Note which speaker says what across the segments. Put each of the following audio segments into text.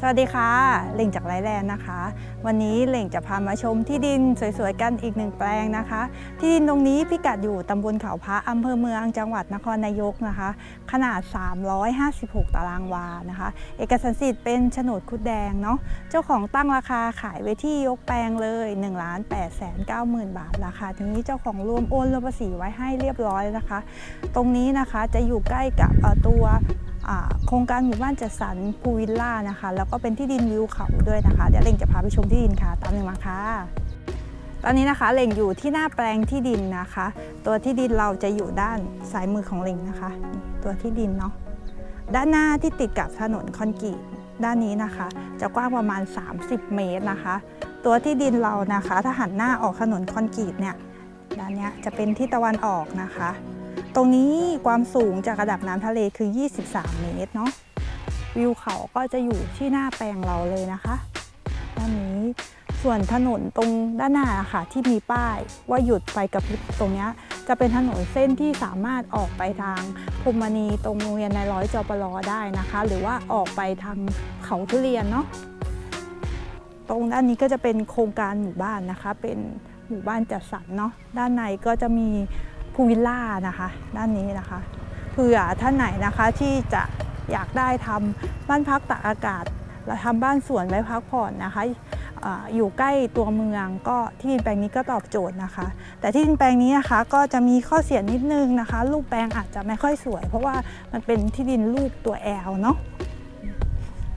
Speaker 1: สวัสดีค่ะเหล่งจากไลแลนด์นะคะ วันนี้เหล่งจะพามาชมที่ดินสวยๆกันอีกหนึ่งแปลงนะคะ ที่ดินตรงนี้พิกัดอยู่ตำบลเขาพระอำเภอเมืองจังหวัดนครนายกนะคะ ขนาด 356 ตารางวานะคะ เอกสารสิทธิ์เป็นโฉนดคุดแดงเนาะเจ้าของตั้งราคาขายไว้ที่ยกแปลงเลย1 8 9 0 0 0 0บาทราคานี้เจ้าของรวมโอนรวมภาษีไว้ให้เรียบร้อยนะคะ ตรงนี้นะคะจะอยู่ใกล้กับตัว โครงการหมู่บ้านจัดสรรพูวิลล่านะคะ แล้วก็เป็นที่ดินวิวเขาด้วยนะคะ เดี๋ยวเล่งจะพาไปชมที่ดินค่ะ ตามหนึ่งมาค่ะ ตอนนี้นะคะเล่งอยู่ที่หน้าแปลงที่ดินนะคะ ตัวที่ดินเราจะอยู่ด้านซ้ายมือของเล่งนะคะ ตัวที่ดินเนาะ ด้านหน้าที่ติดกับถนนคอนกรีตด้านนี้นะคะ จะกว้างประมาณ 30 เมตรนะคะ ตัวที่ดินเรานะคะ ถ้าหันหน้าออกถนนคอนกรีตเนี่ย ด้านนี้จะเป็นที่ตะวันออกนะคะ ตรงนี้ความสูงจากระดับน้ำทะเลคือ 23 เมตรเนาะวิวเขาก็จะอยู่ที่หน้าแปลงเราเลยนะคะด้านนี้ส่วนถนนตรงด้านหน้าค่ะที่มีป้ายว่าหยุดไฟกระพริบตรงนี้จะเป็นถนนเส้นที่สามารถออกไปทางพรหมณีตรงโรงเรียนในร้อยจปรได้นะคะ หรือว่าออกไปทางเขาทุเรียนเนาะตรงด้านนี้ก็จะเป็นโครงการหมู่บ้านนะคะ เป็นหมู่บ้านจัดสรรเนาะด้านในก็จะมี พูลวิลล่านะคะ ด้านนี้นะคะเผื่อท่านไหนนะคะที่จะอยากได้ทำบ้านพักตากอากาศและทำบ้านสวนไว้พักผ่อนนะคะอยู่ใกล้ตัวเมืองก็ที่ดินแปลงนี้ก็ตอบโจทย์นะคะ แต่ที่ดินแปลงนี้นะคะก็จะมีข้อเสียนิดนึงนะคะ รูปแปลงอาจจะไม่ค่อยสวย เพราะว่ามันเป็นที่ดินรูปตัวแอลเนาะ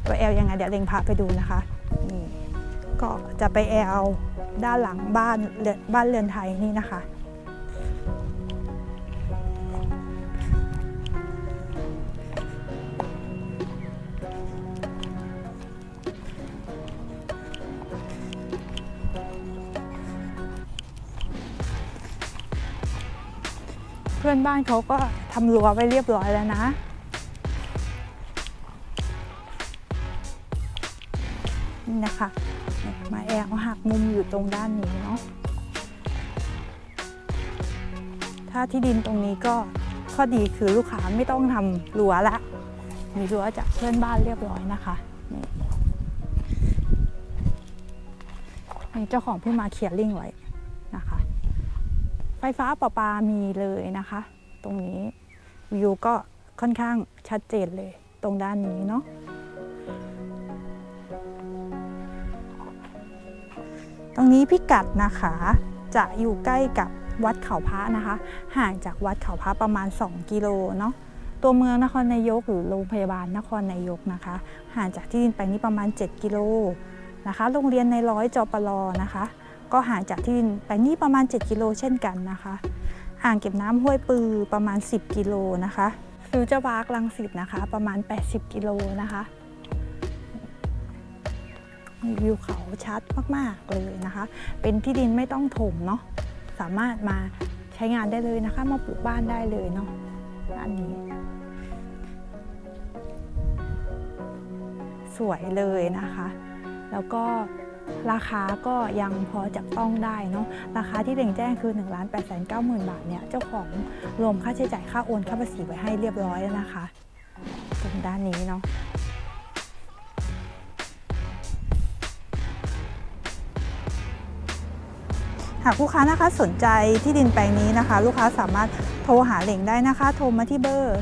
Speaker 1: ตัวแอลยังไงเดี๋ยวเล็งพาไปดูนะคะนี่ก็จะไปแอลด้านหลังบ้านบ้านเรือนไทยนี่นะคะ เพื่อนบ้านเขาก็ทำรั้วไว้เรียบร้อยแล้วนะ นี่นะคะ มาแอลหักมุมอยู่ตรงด้านนี้เนาะ ถ้าที่ดินตรงนี้ก็ข้อดีคือลูกค้าไม่ต้องทำรั้วละ มีรั้วจากเพื่อนบ้านเรียบร้อยนะคะนี่เจ้าของเพิ่งมาเคลียร์ลิงไว้ ไฟฟ้าประปามีเลยนะคะ ตรงนี้วิวก็ค่อนข้างชัดเจนเลยตรงด้านนี้เนาะตรงนี้พิกัดนะคะ จะอยู่ใกล้กับวัดเขาพระนะคะ ห่างจากวัดเขาพระประมาณ 2 กิโลเนาะตัวเมืองนครนายกหรือโรงพยาบาลนครนายกนะคะ ห่างจากที่ดินแปลงนี้ประมาณ 7 กิโลนะคะ โรงเรียนในร้อยจอปรนะคะ ก็ห่างจากที่ดินแปลงนี้ประมาณ 7 กิโลเช่นกันนะคะ อ่างเก็บน้ำห้วยปือประมาณ 10 กิโลนะคะฟิวเจอร์พาร์คลังสิตนะคะ ประมาณ 80 กิโลนะคะวิวเขาชัดมาก ๆ เลยนะคะ เป็นที่ดินไม่ต้องถมเนาะ สามารถมาใช้งานได้เลยนะคะ มาปลูกบ้านได้เลยเนาะอันนี้ สวยเลยนะคะ แล้วก็ ราคาก็ยังพอจับต้องได้เนาะราคาที่เด่งแจ้งคือ1 8 9 0 0 0 0บาทเนี่ยเจ้าของรวมค่าใช้จ่ายค่าโอนค่าภาษีไว้ให้เรียบร้อยแล้วนะคะตรงด้านนี้เนาะหากลูกค้านะคะสนใจที่ดินแปลงนี้นะคะ ลูกค้าสามารถโทรหาเหล่งได้นะคะ โทรมาที่เบอร์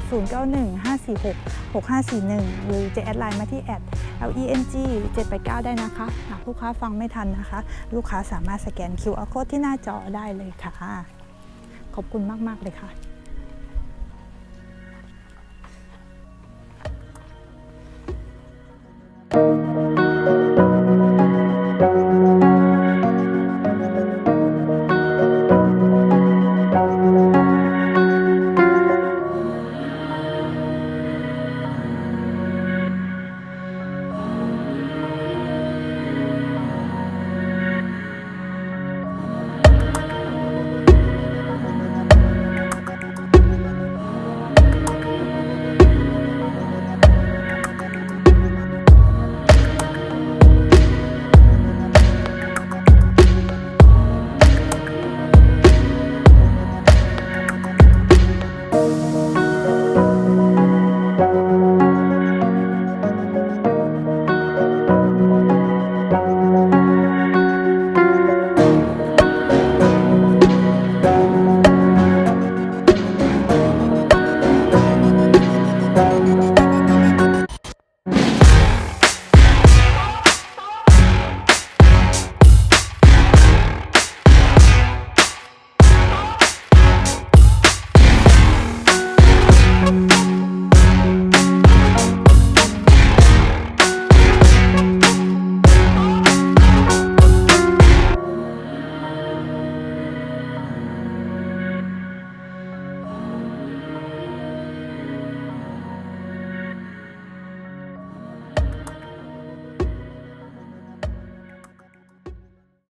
Speaker 1: 6541 หรือจะแอดไลน์มาที่แอด leng 789 ได้นะคะ หากลูกค้าฟังไม่ทันนะคะ ลูกค้าสามารถสแกน QR code ที่หน้าจอได้เลยค่ะ ขอบคุณมาก ๆ เลยค่ะ